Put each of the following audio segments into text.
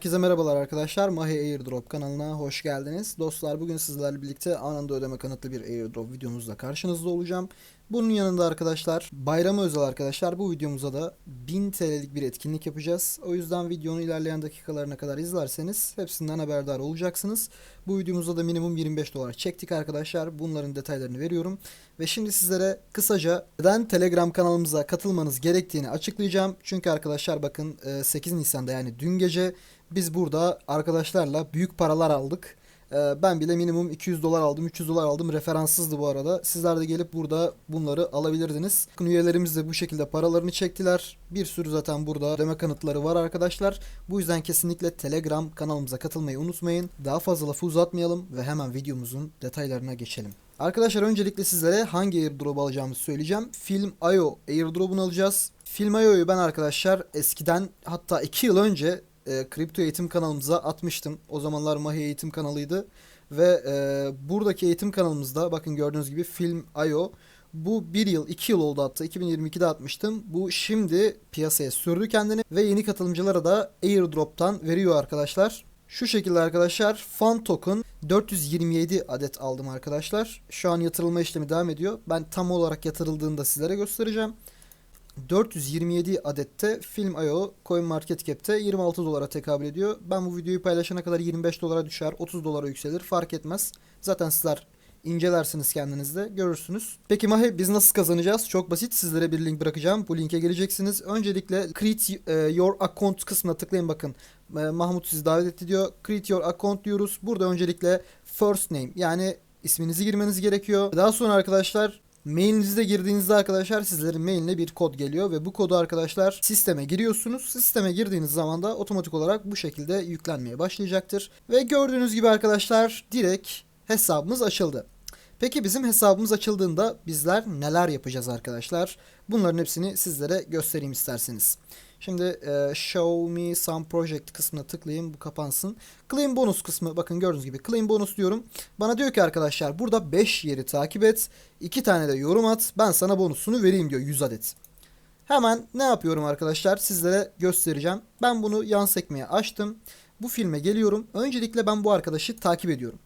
Herkese merhabalar arkadaşlar. Mahi Airdrop kanalına hoş geldiniz. Dostlar bugün sizlerle birlikte anında ödeme kanıtlı bir Airdrop videomuzla karşınızda olacağım. Bunun yanında arkadaşlar bayrama özel arkadaşlar bu videomuza da 1000 TL'lik bir etkinlik yapacağız. O yüzden videonun ilerleyen dakikalarına kadar izlerseniz hepsinden haberdar olacaksınız. Bu videomuzda da minimum 25 dolar çektik arkadaşlar. Bunların detaylarını veriyorum. Ve şimdi sizlere kısaca neden Telegram kanalımıza katılmanız gerektiğini açıklayacağım. Çünkü arkadaşlar bakın e, 8 Nisan'da yani dün gece biz burada arkadaşlarla büyük paralar aldık. Ee, Ben bile minimum 200 dolar aldım, 300 dolar aldım. Referanssızdı bu arada. Sizler de gelip burada bunları alabilirdiniz. Üyelerimiz de bu şekilde paralarını çektiler. Bir sürü zaten burada ödeme kanıtları var arkadaşlar. Bu yüzden kesinlikle Telegram kanalımıza katılmayı unutmayın. Daha fazla lafı uzatmayalım ve hemen videomuzun detaylarına geçelim. Arkadaşlar öncelikle sizlere hangi airdrop alacağımızı söyleyeceğim. Film.io airdrop'unu alacağız. Film.io'yu ben arkadaşlar eskiden hatta 2 yıl önce e, kripto eğitim kanalımıza atmıştım. O zamanlar Mahi eğitim kanalıydı. Ve e, buradaki eğitim kanalımızda bakın gördüğünüz gibi Film.io bu bir yıl, iki yıl oldu hatta 2022'de atmıştım. Bu şimdi piyasaya sürdü kendini ve yeni katılımcılara da airdrop'tan veriyor arkadaşlar. Şu şekilde arkadaşlar Fan Token 427 adet aldım arkadaşlar. Şu an yatırılma işlemi devam ediyor. Ben tam olarak yatırıldığında sizlere göstereceğim. 427 adette Film.io CoinMarketCap'te 26 dolara tekabül ediyor. Ben bu videoyu paylaşana kadar 25 dolara düşer, 30 dolara yükselir fark etmez. Zaten sizler incelersiniz kendinizde görürsünüz. Peki Mahi biz nasıl kazanacağız? Çok basit sizlere bir link bırakacağım. Bu linke geleceksiniz. Öncelikle create e, your account kısmına tıklayın bakın. E, Mahmut sizi davet etti diyor. Create your account diyoruz. Burada öncelikle first name yani isminizi girmeniz gerekiyor. Daha sonra arkadaşlar Mailinize girdiğinizde arkadaşlar sizlerin mailine bir kod geliyor ve bu kodu arkadaşlar sisteme giriyorsunuz. Sisteme girdiğiniz zaman da otomatik olarak bu şekilde yüklenmeye başlayacaktır. Ve gördüğünüz gibi arkadaşlar direkt hesabımız açıldı. Peki bizim hesabımız açıldığında bizler neler yapacağız arkadaşlar? Bunların hepsini sizlere göstereyim isterseniz. Şimdi e, show me some project kısmına tıklayayım bu kapansın. Claim bonus kısmı bakın gördüğünüz gibi claim bonus diyorum. Bana diyor ki arkadaşlar burada 5 yeri takip et. 2 tane de yorum at. Ben sana bonusunu vereyim diyor 100 adet. Hemen ne yapıyorum arkadaşlar sizlere göstereceğim. Ben bunu yan sekmeye açtım. Bu filme geliyorum. Öncelikle ben bu arkadaşı takip ediyorum.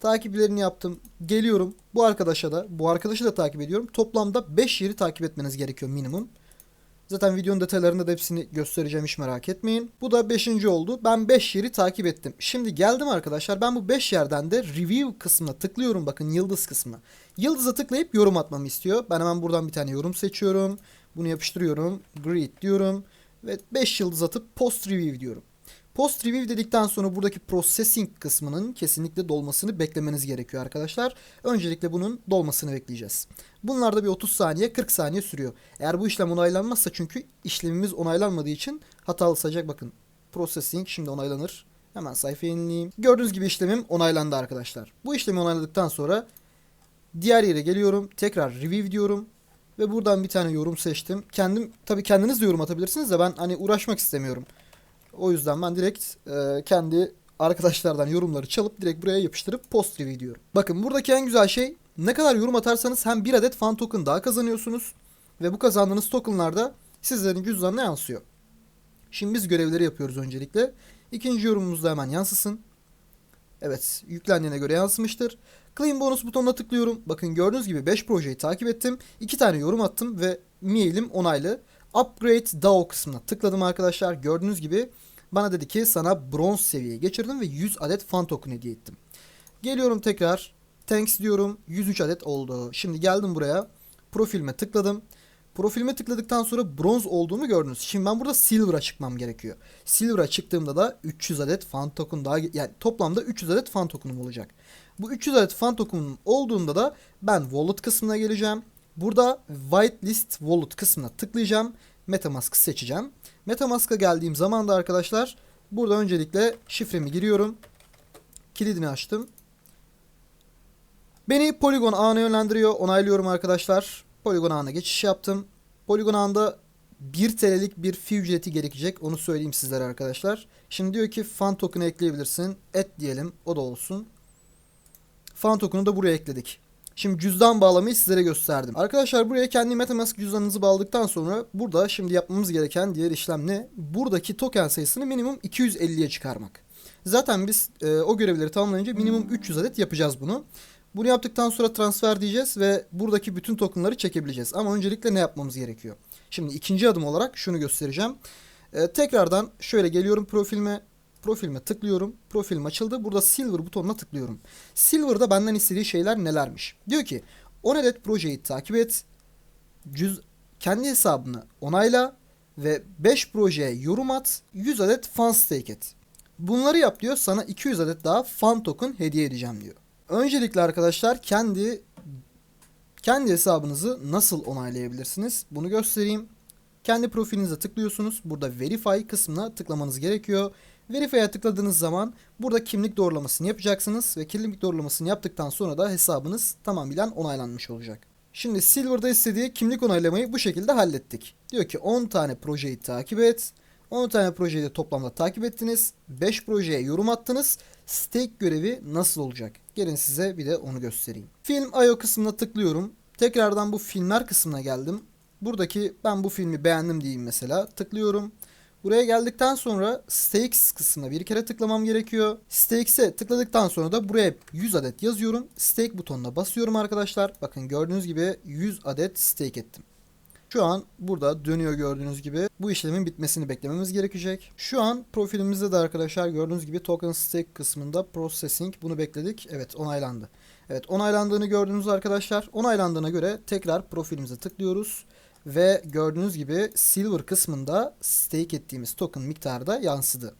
Takiplerini yaptım. Geliyorum. Bu arkadaşa da bu arkadaşı da takip ediyorum. Toplamda 5 yeri takip etmeniz gerekiyor minimum. Zaten videonun detaylarında da hepsini göstereceğim hiç merak etmeyin. Bu da 5. oldu. Ben 5 yeri takip ettim. Şimdi geldim arkadaşlar. Ben bu 5 yerden de review kısmına tıklıyorum. Bakın yıldız kısmına. Yıldıza tıklayıp yorum atmamı istiyor. Ben hemen buradan bir tane yorum seçiyorum. Bunu yapıştırıyorum. Greet diyorum. Ve 5 yıldız atıp post review diyorum. Post review dedikten sonra buradaki processing kısmının kesinlikle dolmasını beklemeniz gerekiyor arkadaşlar. Öncelikle bunun dolmasını bekleyeceğiz. Bunlar da bir 30 saniye 40 saniye sürüyor. Eğer bu işlem onaylanmazsa çünkü işlemimiz onaylanmadığı için hatalı sayacak bakın. Processing şimdi onaylanır. Hemen sayfa yenileyim. Gördüğünüz gibi işlemim onaylandı arkadaşlar. Bu işlemi onayladıktan sonra diğer yere geliyorum. Tekrar review diyorum. Ve buradan bir tane yorum seçtim. Kendim tabii kendiniz de yorum atabilirsiniz de ben hani uğraşmak istemiyorum. O yüzden ben direkt e, kendi arkadaşlardan yorumları çalıp direkt buraya yapıştırıp post review diyorum. Bakın buradaki en güzel şey ne kadar yorum atarsanız hem bir adet fan token daha kazanıyorsunuz ve bu kazandığınız tokenlar da sizlerin cüzdanına yansıyor. Şimdi biz görevleri yapıyoruz öncelikle. İkinci yorumumuz da hemen yansısın. Evet yüklendiğine göre yansımıştır. Claim bonus butonuna tıklıyorum. Bakın gördüğünüz gibi 5 projeyi takip ettim. 2 tane yorum attım ve mailim onaylı. Upgrade DAO kısmına tıkladım arkadaşlar. Gördüğünüz gibi bana dedi ki sana bronz seviyeye geçirdim ve 100 adet fan token hediye ettim. Geliyorum tekrar. Thanks diyorum. 103 adet oldu. Şimdi geldim buraya. Profilime tıkladım. Profilime tıkladıktan sonra bronz olduğumu gördünüz. Şimdi ben burada silver'a çıkmam gerekiyor. Silver'a çıktığımda da 300 adet fan token daha yani toplamda 300 adet fan token'um olacak. Bu 300 adet fan token'um olduğunda da ben wallet kısmına geleceğim. Burada whitelist wallet kısmına tıklayacağım. Metamask'ı seçeceğim. Metamask'a geldiğim zaman da arkadaşlar burada öncelikle şifremi giriyorum. Kilidini açtım. Beni Polygon ağına yönlendiriyor. Onaylıyorum arkadaşlar. Polygon ağına geçiş yaptım. Polygon ağında 1 TL'lik bir fee ücreti gerekecek. Onu söyleyeyim sizlere arkadaşlar. Şimdi diyor ki fan token'ı ekleyebilirsin. Et diyelim. O da olsun. Fan token'ı da buraya ekledik. Şimdi cüzdan bağlamayı sizlere gösterdim. Arkadaşlar buraya kendi Metamask cüzdanınızı bağladıktan sonra burada şimdi yapmamız gereken diğer işlem ne? Buradaki token sayısını minimum 250'ye çıkarmak. Zaten biz e, o görevleri tamamlayınca minimum 300 adet yapacağız bunu. Bunu yaptıktan sonra transfer diyeceğiz ve buradaki bütün tokenları çekebileceğiz. Ama öncelikle ne yapmamız gerekiyor? Şimdi ikinci adım olarak şunu göstereceğim. E, tekrardan şöyle geliyorum profilime. Profilime tıklıyorum. Profilim açıldı. Burada Silver butonuna tıklıyorum. Silver'da benden istediği şeyler nelermiş? Diyor ki 10 adet projeyi takip et. Cüz kendi hesabını onayla ve 5 projeye yorum at. 100 adet fan stake et. Bunları yap diyor. Sana 200 adet daha fan token hediye edeceğim diyor. Öncelikle arkadaşlar kendi kendi hesabınızı nasıl onaylayabilirsiniz? Bunu göstereyim. Kendi profilinize tıklıyorsunuz. Burada verify kısmına tıklamanız gerekiyor. Verify'e tıkladığınız zaman burada kimlik doğrulamasını yapacaksınız ve kimlik doğrulamasını yaptıktan sonra da hesabınız tamamıyla onaylanmış olacak. Şimdi Silver'da istediği kimlik onaylamayı bu şekilde hallettik. Diyor ki 10 tane projeyi takip et. 10 tane projeyi de toplamda takip ettiniz. 5 projeye yorum attınız. Stake görevi nasıl olacak? Gelin size bir de onu göstereyim. Film IO kısmına tıklıyorum. Tekrardan bu filmler kısmına geldim. Buradaki ben bu filmi beğendim diyeyim mesela. Tıklıyorum. Buraya geldikten sonra Stakes kısmına bir kere tıklamam gerekiyor. Stakes'e tıkladıktan sonra da buraya 100 adet yazıyorum. Stake butonuna basıyorum arkadaşlar. Bakın gördüğünüz gibi 100 adet stake ettim. Şu an burada dönüyor gördüğünüz gibi. Bu işlemin bitmesini beklememiz gerekecek. Şu an profilimizde de arkadaşlar gördüğünüz gibi token stake kısmında processing bunu bekledik. Evet onaylandı. Evet onaylandığını gördüğünüz arkadaşlar. Onaylandığına göre tekrar profilimize tıklıyoruz. Ve gördüğünüz gibi silver kısmında stake ettiğimiz token miktarı da yansıdı.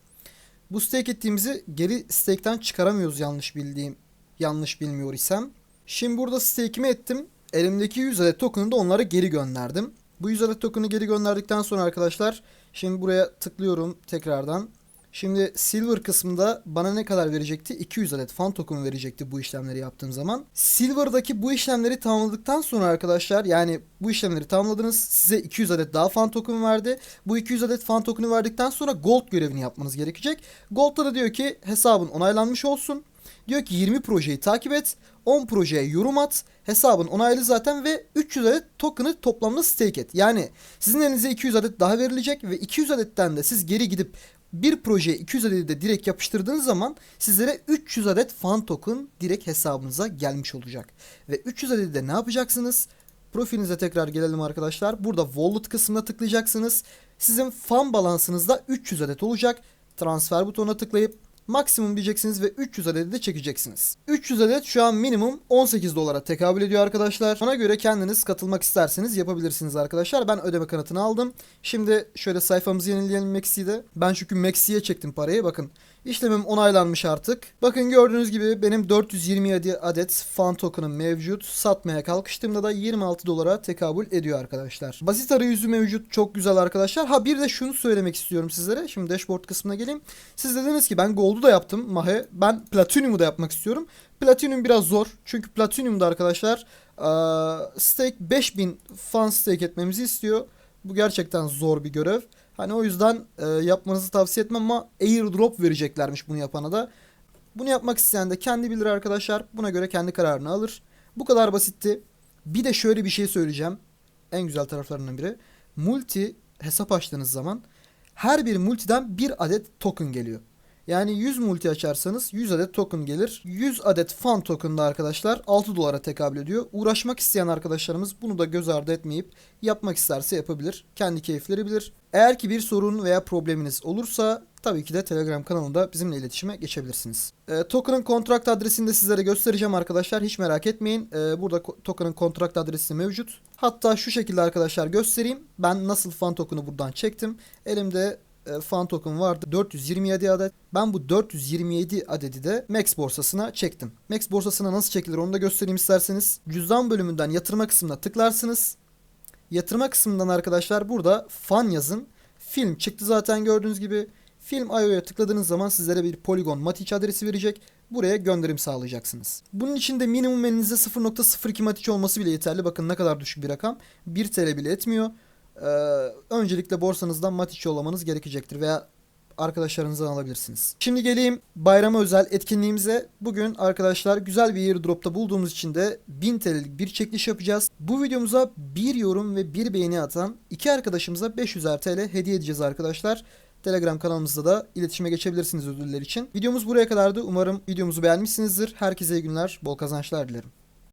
Bu stake ettiğimizi geri stake'ten çıkaramıyoruz yanlış bildiğim yanlış bilmiyor isem. Şimdi burada stake'imi ettim. Elimdeki 100 adet token'ı da onlara geri gönderdim. Bu 100 adet token'ı geri gönderdikten sonra arkadaşlar şimdi buraya tıklıyorum tekrardan. Şimdi Silver kısmında bana ne kadar verecekti? 200 adet fan token verecekti bu işlemleri yaptığım zaman. Silver'daki bu işlemleri tamamladıktan sonra arkadaşlar yani bu işlemleri tamamladınız. Size 200 adet daha fan token verdi. Bu 200 adet fan token'ı verdikten sonra Gold görevini yapmanız gerekecek. Gold'da da diyor ki hesabın onaylanmış olsun. Diyor ki 20 projeyi takip et. 10 projeye yorum at. Hesabın onaylı zaten ve 300 adet token'ı toplamda stake et. Yani sizin elinize 200 adet daha verilecek ve 200 adetten de siz geri gidip bir projeye 200 adedi de direkt yapıştırdığınız zaman sizlere 300 adet fan token direkt hesabınıza gelmiş olacak. Ve 300 adedi de ne yapacaksınız? Profilinize tekrar gelelim arkadaşlar. Burada wallet kısmına tıklayacaksınız. Sizin fan balansınızda 300 adet olacak. Transfer butonuna tıklayıp maksimum diyeceksiniz ve 300 adedi de çekeceksiniz. 300 adet şu an minimum 18 dolara tekabül ediyor arkadaşlar. Ona göre kendiniz katılmak isterseniz yapabilirsiniz arkadaşlar. Ben ödeme kanıtını aldım. Şimdi şöyle sayfamızı yenileyelim Maxi'yi de. Ben çünkü Maxi'ye çektim parayı. Bakın işlemim onaylanmış artık. Bakın gördüğünüz gibi benim 427 adet fan token'ım mevcut. Satmaya kalkıştığımda da 26 dolara tekabül ediyor arkadaşlar. Basit arayüzü mevcut. Çok güzel arkadaşlar. Ha bir de şunu söylemek istiyorum sizlere. Şimdi dashboard kısmına geleyim. Siz dediniz ki ben Gold'u da yaptım Mahe. Ben Platinum'u da yapmak istiyorum. Platinum biraz zor. Çünkü Platinum'da arkadaşlar stake 5000 fan stake etmemizi istiyor. Bu gerçekten zor bir görev. Hani o yüzden e, yapmanızı tavsiye etmem ama airdrop vereceklermiş bunu yapana da. Bunu yapmak isteyen de kendi bilir arkadaşlar. Buna göre kendi kararını alır. Bu kadar basitti. Bir de şöyle bir şey söyleyeceğim. En güzel taraflarından biri. Multi hesap açtığınız zaman her bir multiden bir adet token geliyor. Yani 100 multi açarsanız 100 adet token gelir. 100 adet fan token da arkadaşlar 6 dolara tekabül ediyor. Uğraşmak isteyen arkadaşlarımız bunu da göz ardı etmeyip yapmak isterse yapabilir. Kendi keyifleri bilir. Eğer ki bir sorun veya probleminiz olursa tabii ki de Telegram kanalında bizimle iletişime geçebilirsiniz. E, token'ın kontrakt adresini de sizlere göstereceğim arkadaşlar. Hiç merak etmeyin. E, burada token'ın kontrakt adresi mevcut. Hatta şu şekilde arkadaşlar göstereyim. Ben nasıl fan token'ı buradan çektim. Elimde e, fan token vardı. 427 adet. Ben bu 427 adedi de Max borsasına çektim. Max borsasına nasıl çekilir onu da göstereyim isterseniz. Cüzdan bölümünden yatırma kısmına tıklarsınız. Yatırma kısmından arkadaşlar burada fan yazın. Film çıktı zaten gördüğünüz gibi. Film IO'ya tıkladığınız zaman sizlere bir Polygon Matic adresi verecek. Buraya gönderim sağlayacaksınız. Bunun için de minimum elinizde 0.02 Matic olması bile yeterli. Bakın ne kadar düşük bir rakam. 1 TL bile etmiyor. Ee, öncelikle borsanızdan Matic yollamanız gerekecektir veya arkadaşlarınızdan alabilirsiniz. Şimdi geleyim bayrama özel etkinliğimize. Bugün arkadaşlar güzel bir airdropta bulduğumuz için de 1000 TL'lik bir çekiliş yapacağız. Bu videomuza bir yorum ve bir beğeni atan iki arkadaşımıza 500'er TL hediye edeceğiz arkadaşlar. Telegram kanalımızda da iletişime geçebilirsiniz ödüller için. Videomuz buraya kadardı. Umarım videomuzu beğenmişsinizdir. Herkese iyi günler, bol kazançlar dilerim.